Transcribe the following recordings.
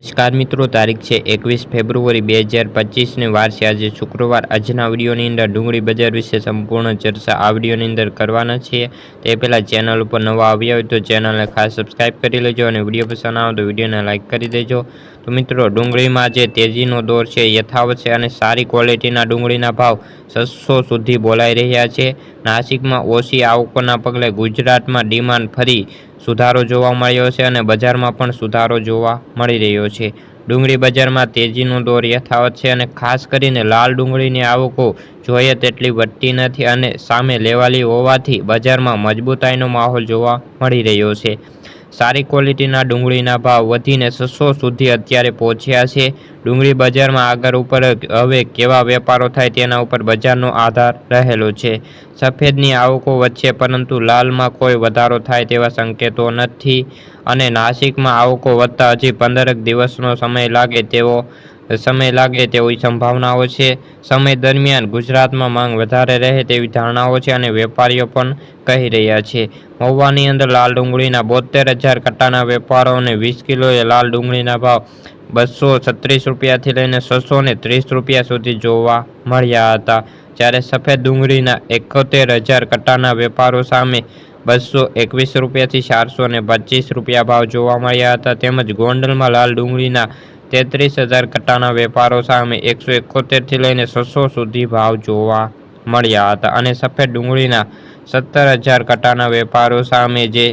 નમસ્કાર મિત્રો, તારીખ છે એકવીસ ફેબ્રુઆરી બે હજાર પચીસની વાર છે. આજે શુક્રવાર આજના વિડીયોની અંદર ડુંગળી બજાર વિશે સંપૂર્ણ ચર્ચા આ અંદર કરવાના છીએ. તે પહેલાં ચેનલ ઉપર નવા આવ્યા હોય તો ચેનલને ખાસ સબસ્ક્રાઈબ કરી લેજો અને વીડિયો પસંદ આવે તો વિડીયોને લાઇક કરી દેજો. તો મિત્રો, ડુંગળીમાં જે તેજીનો દોર છે, યથાવત છે અને સારી ક્વોલિટીના ડુંગળીના ભાવ છસો સુધી બોલાઈ રહ્યા છે. નાસિકમાં ઓછી આવકોના પગલે ગુજરાતમાં ડિમાન્ડ ફરી સુધારો જોવા મળ્યો છે અને બજારમાં પણ સુધારો જોવા મળી રહ્યો છે. ડુંગળી બજારમાં તેજીનો દોર યથાવત છે અને ખાસ કરીને લાલ ડુંગળીની આવકો જોઈએ તેટલી વધતી નથી અને સામે લેવાલી હોવાથી બજારમાં મજબૂતાઈનો માહોલ જોવા મળી રહ્યો છે. સારી ક્વોલિટીના ડુંગળીના ભાવ વધીને છસો સુધી અત્યારે પહોંચ્યા છે. ડુંગળી બજારમાં આગળ ઉપર હવે કેવા વેપારો થાય તેના ઉપર બજારનો આધાર રહેલો છે. સફેદની આવકો વચ્ચે પરંતુ લાલમાં કોઈ વધારો થાય તેવા સંકેતો નથી. અને નાસિકમાં આવકો વધતા હજી પંદરક દિવસનો સમય લાગે તેવો સમય લાગે તેવી સંભાવનાઓ છે. સમય દરમિયાન ગુજરાતમાં માંગ વધારે રહે તેવી ધારણાઓ છે અને વેપારીઓ પણ કહી રહ્યા છે. મહુવાની અંદર લાલ ડુંગળીના બોતેર હજાર કટ્ટાના વેપારો અને વીસ કિલોએ લાલ ડુંગળીના ભાવ બસો છત્રીસ રૂપિયાથી લઈને છસો ને ત્રીસ રૂપિયા સુધી જોવા મળ્યા હતા. જ્યારે સફેદ ડુંગળીના એકોતેર હજાર કટ્ટાના વેપારો સામે બસો એકવીસ રૂપિયાથી ચારસો ને પચીસ રૂપિયા ભાવ જોવા મળ્યા હતા. તેમજ ગોંડલમાં લાલ ડુંગળીના તેત્રીસ હજાર કટ્ટાના વેપારો સામે એકસો એકોતેરથી લઈને છસો સુધી ભાવ જોવા મળ્યા હતા અને સફેદ ડુંગળીના સત્તર હજાર કટ્ટાના વેપારો સામે જે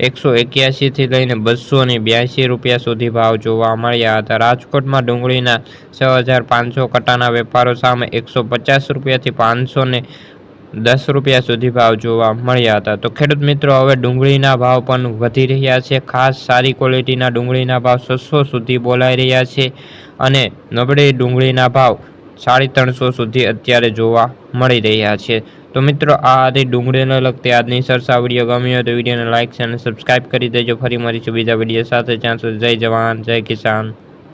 એકસો એક્યાસીથી લઈને બસો ને બ્યાસી રૂપિયા સુધી ભાવ જોવા મળ્યા હતા. રાજકોટમાં ડુંગળીના છ હજાર પાંચસો કટાના વેપારો સામે એકસો પચાસ રૂપિયાથી પાંચસો ને દસ રૂપિયા સુધી ભાવ જોવા મળ્યા હતા. તો ખેડૂત મિત્રો, હવે ડુંગળીના ભાવ પણ વધી રહ્યા છે. ખાસ સારી ક્વોલિટીના ડુંગળીના ભાવ છસો સુધી બોલાઈ રહ્યા છે અને નબળી ડુંગળીના ભાવ સાડી ત્રણસો સુધી અત્યારે જોવા મળી રહ્યા છે. તો મિત્રો, આ હતી ડુંગળીને લગતી આજની સરસા વીડિયો. ગમ્યો હોય તો વિડીયોને લાઇક અને સબસ્ક્રાઈબ કરી દેજો. ફરી મળીશું બીજા વીડિયો સાથે. જ્યાં સુધી જય જવાન, જય કિસાન.